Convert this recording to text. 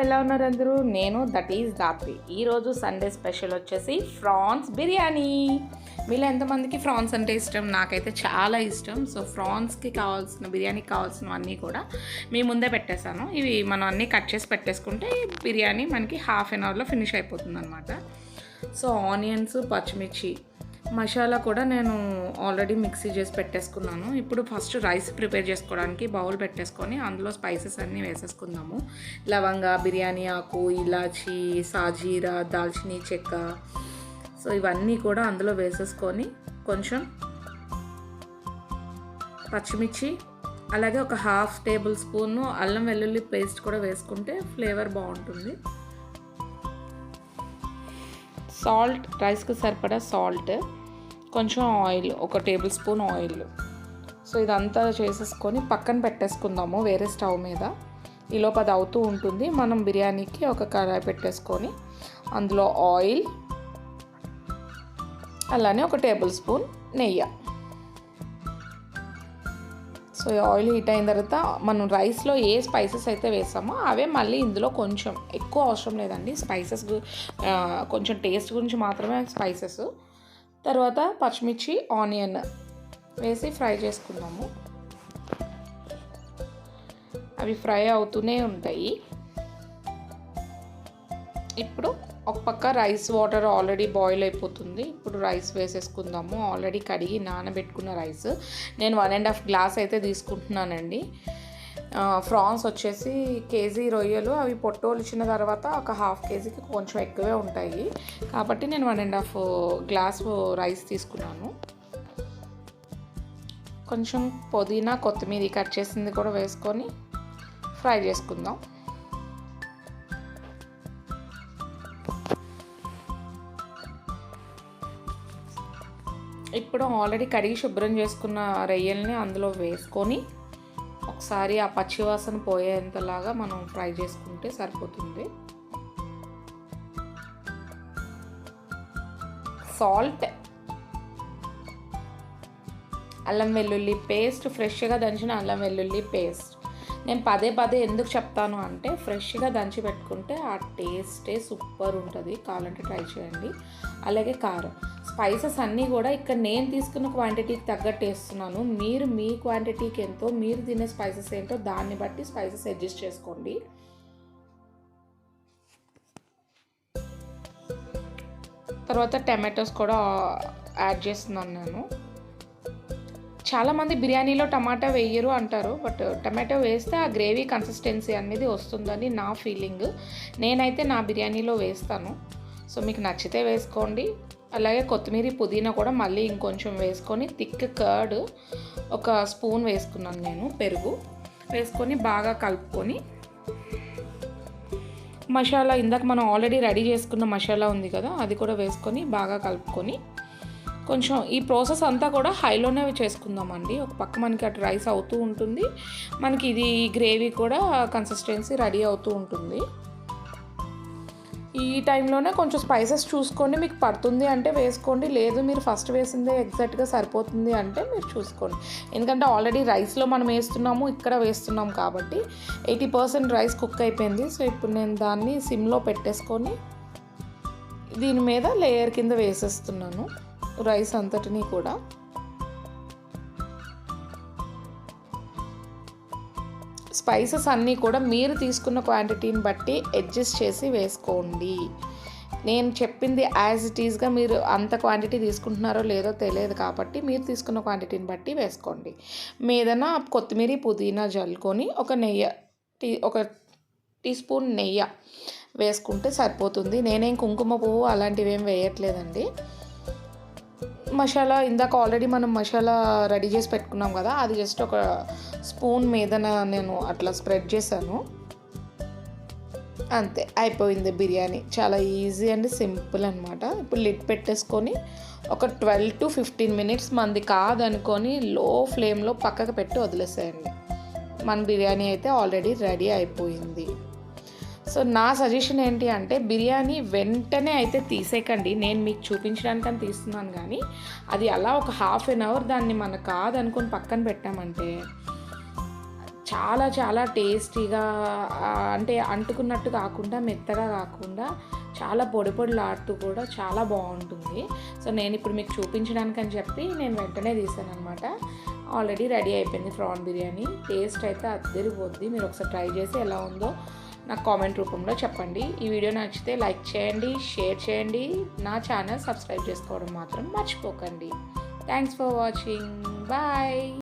ఎలా ఉన్నారు అందరూ? నేను దట్ ఈజ్ దాత్రి ఈరోజు సండే స్పెషల్ వచ్చేసి ఫ్రాన్స్ బిర్యానీ. మీలో ఎంతమందికి ఫ్రాన్స్ అంటే ఇష్టం? నాకైతే చాలా ఇష్టం. సో ఫ్రాన్స్కి కావాల్సిన బిర్యానీకి కావాల్సినవన్నీ కూడా మీ ముందే పెట్టేశాను. ఇవి మనం అన్నీ కట్ చేసి పెట్టేసుకుంటే బిర్యానీ మనకి హాఫ్ అన్ అవర్లో ఫినిష్ అయిపోతుంది అనమాట సో ఆనియన్స్ పచ్చిమిర్చి మసాలా కూడా నేను ఆల్రెడీ మిక్సీ చేసి పెట్టేసుకున్నాను. ఇప్పుడు ఫస్ట్ రైస్ ప్రిపేర్ చేసుకోవడానికి బౌల్ పెట్టేసుకొని అందులో స్పైసెస్ అన్నీ వేసేసుకుందాము. లవంగ బిర్యానీ ఆకు ఇలాచి సాజీరా దాల్చిన చెక్క. సో ఇవన్నీ కూడా అందులో వేసేసుకొని కొంచెం పచ్చిమిర్చి అలాగే ఒక హాఫ్ టేబుల్ స్పూన్ అల్లం వెల్లుల్లి పేస్ట్ కూడా వేసుకుంటే ఫ్లేవర్ బాగుంటుంది. సాల్ట్ రైస్కి సరిపడా సాల్ట్. కొంచెం ఆయిల్ ఒక టేబుల్ స్పూన్ ఆయిల్. సో ఇదంతా చేసేసుకొని పక్కన పెట్టేసుకుందాము వేరే స్టవ్ మీద. ఈలోపు అది అవుతూ ఉంటుంది. మనం బిర్యానీకి ఒక కడాయి పెట్టేసుకొని అందులో ఆయిల్ అలానే ఒక టేబుల్ స్పూన్ నెయ్యి. సో ఈ ఆయిల్ హీట్ అయిన తర్వాత మనం రైస్లో ఏ స్పైసెస్ అయితే వేసామో అవే మళ్ళీ ఇందులో కొంచెం ఎక్కువ అవసరం లేదండి. స్పైసెస్ కొంచెం టేస్ట్ గురించి మాత్రమే స్పైసెస్. తర్వాత పచ్చిమిర్చి ఆనియన్ వేసి ఫ్రై చేసుకున్నాము అవి ఫ్రై అవుతూనే ఉంటాయి. ఇప్పుడు ఒక పక్క రైస్ వాటర్ ఆల్రెడీ బాయిల్ అయిపోతుంది. ఇప్పుడు రైస్ వేసేసుకుందాము. ఆల్రెడీ కడిగి నానబెట్టుకున్న రైస్. నేను వన్ అండ్ హాఫ్ గ్లాస్ అయితే తీసుకుంటున్నానండి. ఫ్రాన్స్ వచ్చేసి కేజీ రొయ్యలు అవి పొట్టోలు ఇచ్చిన తర్వాత ఒక హాఫ్ కేజీకి కొంచెం ఎక్కువే ఉంటాయి. కాబట్టి నేను one and half glass rice తీసుకున్నాను. కొంచెం పుదీనా కొత్తిమీర కట్ చేసింది కూడా వేసుకొని ఫ్రై చేసుకుందాం. ఇప్పుడు ఆల్రెడీ కడిగి శుభ్రం చేసుకున్న రొయ్యల్ని అందులో వేసుకొని ఒకసారి ఆ పచ్చివాసన పోయేంతలాగా మనం ఫ్రై చేసుకుంటే సరిపోతుంది. సాల్ట్. అల్లం వెల్లుల్లి పేస్ట్ ఫ్రెష్గా దంచిన అల్లం వెల్లుల్లి పేస్ట్. నేను పదే పదే ఎందుకు చెప్తాను అంటే ఫ్రెష్గా దంచి పెట్టుకుంటే ఆ టేస్టే సూపర్ ఉంటుంది. కావాలంటే ట్రై చేయండి. అలాగే కారం. స్పైసెస్ అన్నీ కూడా ఇక్కడ నేను తీసుకున్న క్వాంటిటీకి తగ్గట్టు వేస్తున్నాను. మీరు మీ క్వాంటిటీకి ఎంతో మీరు తినే స్పైసెస్ ఏంటో దాన్ని బట్టి స్పైసెస్ అడ్జస్ట్ చేసుకోండి. తర్వాత టమాటోస్ కూడా యాడ్ చేస్తున్నాను నేను. చాలామంది బిర్యానీలో టమాటా వేయరు అంటారు బట్ టమాటో వేస్తే ఆ గ్రేవీ కన్సిస్టెన్సీ అనేది వస్తుందని నా ఫీలింగ్ నేనైతే నా బిర్యానీలో వేస్తాను. సో మీకు నచ్చితే వేసుకోండి. అలాగే కొత్తిమీర పుదీనా కూడా మళ్ళీ ఇంకొంచెం వేసుకొని థిక్ కర్డ్ ఒక స్పూన్ వేసుకున్నాను నేను పెరుగు. వేసుకొని బాగా కలుపుకొని మసాలా ఇందాక మనం ఆల్రెడీ రెడీ చేసుకున్న మసాలా ఉంది కదా అది కూడా వేసుకొని బాగా కలుపుకొని కొంచెం ఈ ప్రాసెస్ అంతా కూడా హైలోనే చేసుకుందామండి. ఒక పక్క మనకి అటు రైస్ అవుతూ ఉంటుంది. మనకి ఇది గ్రేవీ కూడా కన్సిస్టెన్సీ రెడీ అవుతూ ఉంటుంది. ఈ టైంలోనే కొంచెం స్పైసెస్ చూసుకోండి. మీకు పడుతుంది అంటే వేసుకోండి. లేదు మీరు ఫస్ట్ వేసిందే ఎగ్జాక్ట్గా సరిపోతుంది అంటే మీరు చూసుకోండి. ఎందుకంటే ఆల్రెడీ రైస్లో మనం వేస్తున్నాము ఇక్కడ వేస్తున్నాం కాబట్టి ఎయిటీ పర్సెంట్ రైస్ కుక్ అయిపోయింది. సో ఇప్పుడు నేను దాన్ని సిమ్లో పెట్టేసుకొని దీని మీద లేయర్ కింద వేసేస్తున్నాను. రైస్ అంతటినీ కూడా. స్పైసెస్ అన్నీ కూడా మీరు తీసుకున్న క్వాంటిటీని బట్టి అడ్జస్ట్ చేసి వేసుకోండి. నేను చెప్పింది యాజ్ ఇట్ ఈస్గా మీరు అంత క్వాంటిటీ తీసుకుంటున్నారో లేదో తెలియదు కాబట్టి మీరు తీసుకున్న క్వాంటిటీని బట్టి వేసుకోండి. మీదన కొత్తిమీర పుదీనా జల్లుకొని ఒక నెయ్యి టీ ఒక టీ స్పూన్ నెయ్యి వేసుకుంటే సరిపోతుంది. నేనేం కుంకుమ పువ్వు అలాంటివి ఏం వేయట్లేదండి. మసాలా ఇందాక ఆల్రెడీ మనం మసాలా రెడీ చేసి పెట్టుకున్నాం కదా అది జస్ట్ ఒక స్పూన్ మీద నేను అట్లా స్ప్రెడ్ చేశాను. అంతే అయిపోయింది బిర్యానీ. చాలా ఈజీ అండ్ సింపుల్ అనమాట ఇప్పుడు లిడ్ పెట్టేసుకొని ఒక ట్వెల్వ్ టు ఫిఫ్టీన్ మినిట్స్ మంది కాదనుకొని లో ఫ్లేమ్లో పక్కకు పెట్టి వదిలేసేయండి. మన బిర్యానీ అయితే ఆల్రెడీ రెడీ అయిపోయింది. సో నా సజెషన్ ఏంటి అంటే బిర్యానీ వెంటనే అయితే తీసేయకండి. నేను మీకు చూపించడానికని తీస్తున్నాను కానీ అది అలా ఒక హాఫ్ అన్ అవర్ దాన్ని మన కాదనుకొని పక్కన పెట్టామంటే చాలా చాలా టేస్టీగా అంటే అంటుకున్నట్టు కాకుండా మెత్తగా కాకుండా చాలా పొడి పొడిలాడుతూ కూడా చాలా బాగుంటుంది. సో నేను ఇప్పుడు మీకు చూపించడానికి అని చెప్పి నేను వెంటనే తీసాను అనమాట ఆల్రెడీ రెడీ అయిపోయింది ప్రాన్ బిర్యానీ. టేస్ట్ అయితే అద్దరిపోద్ది మీరు ఒకసారి ట్రై చేసి ఎలా ఉందో నాకు కామెంట్ రూపంలో చెప్పండి. ఈ వీడియో నచ్చితే లైక్ చేయండి షేర్ చేయండి. నా ఛానల్ సబ్స్క్రైబ్ చేసుకోవడం మాత్రం మర్చిపోకండి. Thanks for watching bye